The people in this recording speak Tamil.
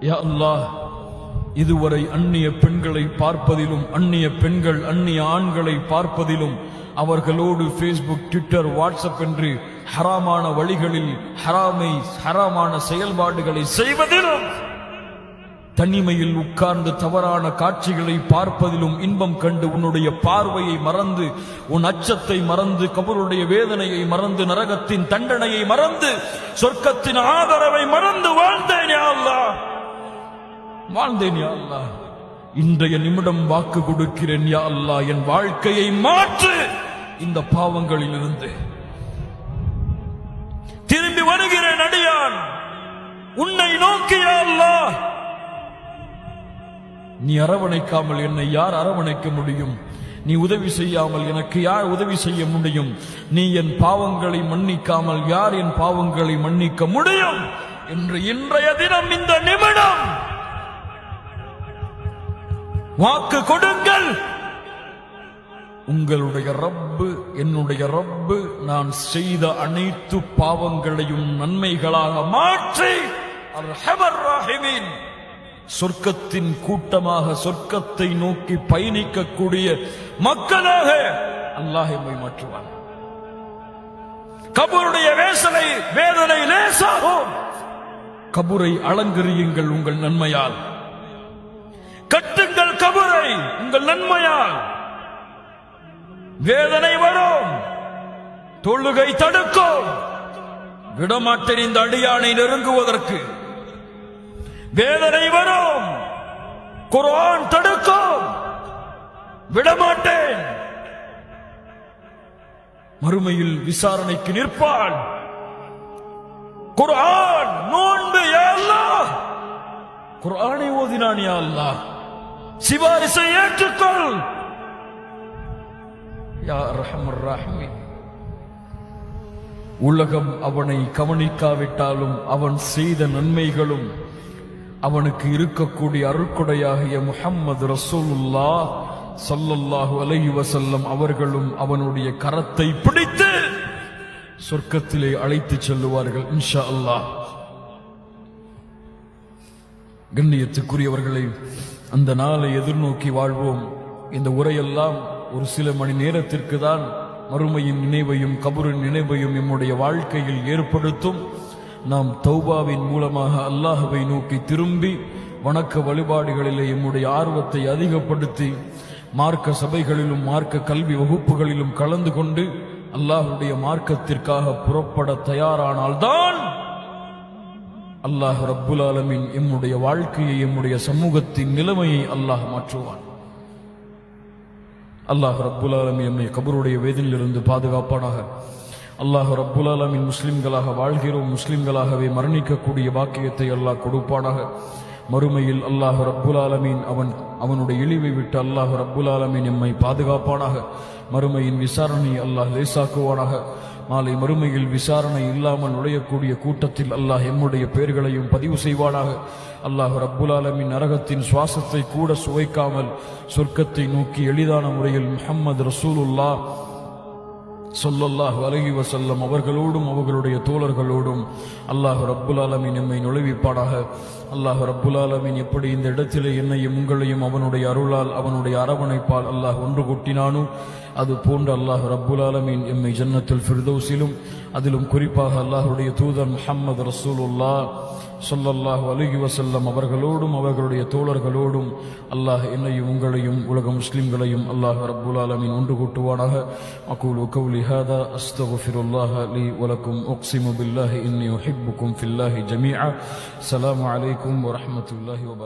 யா அல்லாஹ் இதுவரை அந்நிய பெண்களை பார்ப்பதிலும் அந்நிய பெண்கள் அந்நிய ஆண்களை பார்ப்பதிலும் அவர்களோடு ஃபேஸ்புக் ட்விட்டர் வாட்ஸ்அப் என்று ஹராமான வழிகளில் ஹராமை ஹராமான செயல்பாடுகளை செய்வதிலும் தனிமையில் உட்கார்ந்து தவறான காட்சிகளை பார்ப்பதிலும் இன்பம் கண்டு உன்னுடைய பார்வையை மறந்து உன் அச்சத்தை மறந்து கபருடைய வேதனையை மறந்து நரகத்தின் தண்டனையை மறந்து சொர்க்கத்தின் ஆதரவை மறந்து வாழ்ந்தேன் யா அல்லாஹ். வாழ்ந்தேன் யா அல்லாஹ். இன்றைய நிமிடம் வாக்கு கொடுக்கிறேன் யா அல்லா என் வாழ்க்கையை மாற்று. இந்த பாவங்களில் இருந்து திரும்பி வருகிறேன் அடியான். உன்னை நோக்கியா அல்லா நீ அரவணைக்காமல் என்னை யார் அரவணைக்க முடியும்? நீ உதவி செய்யாமல் எனக்கு யார் உதவி செய்ய முடியும்? நீ என் பாவங்களை மன்னிக்காமல் யார் என் பாவங்களை மன்னிக்க முடியும்? என்று இன்றைய தினம் இந்த நிமிடம் வாக்கு கொடுங்கள். உங்களுடைய ரப்பு என்னுடைய ரப்பு நான் செய்த அனைத்து பாவங்களையும் நன்மைகளாக மாற்றி சொர்க்கத்தின் கூட்டமாக சொர்க்கத்தை நோக்கி பயணிக்கக்கூடிய மக்களாக அல்லாஹ் எம்மை மாற்றுவான். கபூருடைய வேசனை வேதனை லேசாகும். கபுரை அலங்கரியுங்கள் உங்கள் நன்மையால். கட்ட நன்மை உங்கள் நன்மையால். வேதனை வரும். தொழுகை தடுக்கும். விடமாட்டேன் இந்த அடியானை நெருங்குவதற்கு. வேதனை வரும். குரான் தடுக்கும். விடமாட்டேன். மறுமையில் விசாரணைக்கு நிற்பான் குரான் நோன்பு குரானை ஓதினான் யா அல்லாஹ். சிபாரிசை ஏற்றுக்கொள். உலகம் அவனை கவனிக்காவிட்டாலும் அவன் செய்த நன்மைகளும் அவனுக்கு இருக்கக்கூடிய அருட்கொடையாகிய முஹம்மது ரசூலுல்லா சல்லல்லாஹு அலைஹி வசல்லம் அவர்களும் அவனுடைய கரத்தை பிடித்து சொர்க்கத்திலே அழைத்து செல்லுவார்கள் இன்ஷா அல்லாஹ். கண்ணியத்துக்குரியவர்களை அந்த நாளை எதிர்நோக்கி வாழ்வோம். இந்த உரையெல்லாம் ஒரு சில மணி நேரத்திற்கு தான் மறுமையின் நினைவையும் கபூரின் நினைவையும் நம்முடைய வாழ்க்கையில் ஏற்படுத்தும். நாம் தௌபாவின் மூலமாக அல்லாஹுவை நோக்கி திரும்பி வணக்க வழிபாடுகளிலே எம்முடைய ஆர்வத்தை அதிகப்படுத்தி மார்க்க சபைகளிலும் மார்க்க கல்வி வகுப்புகளிலும் கலந்து கொண்டு அல்லாஹுடைய மார்க்கத்திற்காக புறப்பட தயாரானால்தான் அல்லாஹ் ரப்புல் ஆலமீன் எம்முடைய வாழ்க்கையை எம்முடைய சமூகத்தின் நிலைமையை அல்லாஹ் மாற்றுவான். அல்லாஹ் ரப்புல் ஆலமீன் எம்மை கபருடைய வேதிலிருந்து பாதுகாப்பானாக. அல்லாஹ் ரப்புல் ஆலமின் முஸ்லிம்களாக வாழ்கிறோம் முஸ்லிம்களாகவே மரணிக்கக்கூடிய வாக்கியத்தை அல்லாஹ் கொடுப்பானாக. மறுமையில் அல்லாஹ் ரப்புல் ஆலமீன் அவன் அவனுடைய இழிவை விட்டு அல்லாஹ் ரப்புல் ஆலமீன் எம்மை பாதுகாப்பானாக. மறுமையின் விசாரணை அல்லாஹ் லேசாக்குவானாக. நாளை மறுமையில் விசாரணை இல்லாமல் நுழையக்கூடிய கூட்டத்தில் அல்லாஹ் எம்முடைய பெயர்களையும் பதிவு செய்வானாக. அல்லாஹ் ரப்புல் ஆலமின் நரகத்தின் சுவாசத்தை கூட சுவைக்காமல் சொர்க்கத்தை நோக்கி எளிதான முறையில் முஹம்மது ரசூலுல்லா சொல்லல்லாஹ் அலஹி வசல்லம் அவர்களோடும் அவர்களுடைய தோழர்களோடும் அல்லாஹ் ரப்புல் ஆலமின் எம்மை நுழைவிப்பாடாக அல்லாஹ் ரப்புல் ஆலமின் எப்படி இந்த இடத்திலே என்னையும் உங்களையும் அவனுடைய அருளால் அவனுடைய அரவணைப்பால் அல்லாஹ் ஒன்று கூட்டினானோ அது போன்று அல்லாஹ் ரப்புல் ஆலமீன் எம்மை ஜன்னத்துல் ஃபிர்தௌஸிலும் அதிலும் குறிப்பாக அல்லாஹ்வுடைய தூதர் முஹம்மது ரசூலுல்லா சொல்லல்லாஹு அலைஹி வஸல்லம் அவர்களோடும் அவர்களுடைய தோழர்களோடும் அல்லாஹ் என்னையும் உங்களையும் உலக முஸ்லிம்களையும் அல்லாஹ் ரப்புல் ஆலமீன் ஒன்று கூட்டுவானாக அகூலு கௌலி ஹாதா அஸ்தகுஃபிருல்லாஹ லி வலக்கும் உக்ஸிமு பில்லாஹி இன்னி உஹிப்புக்கும் ஃபில்லாஹி ஜமீஆ அஸ்ஸலாமு அலைக்கும் வரஹ்மத்துல்லாஹி வபரகாத்துஹு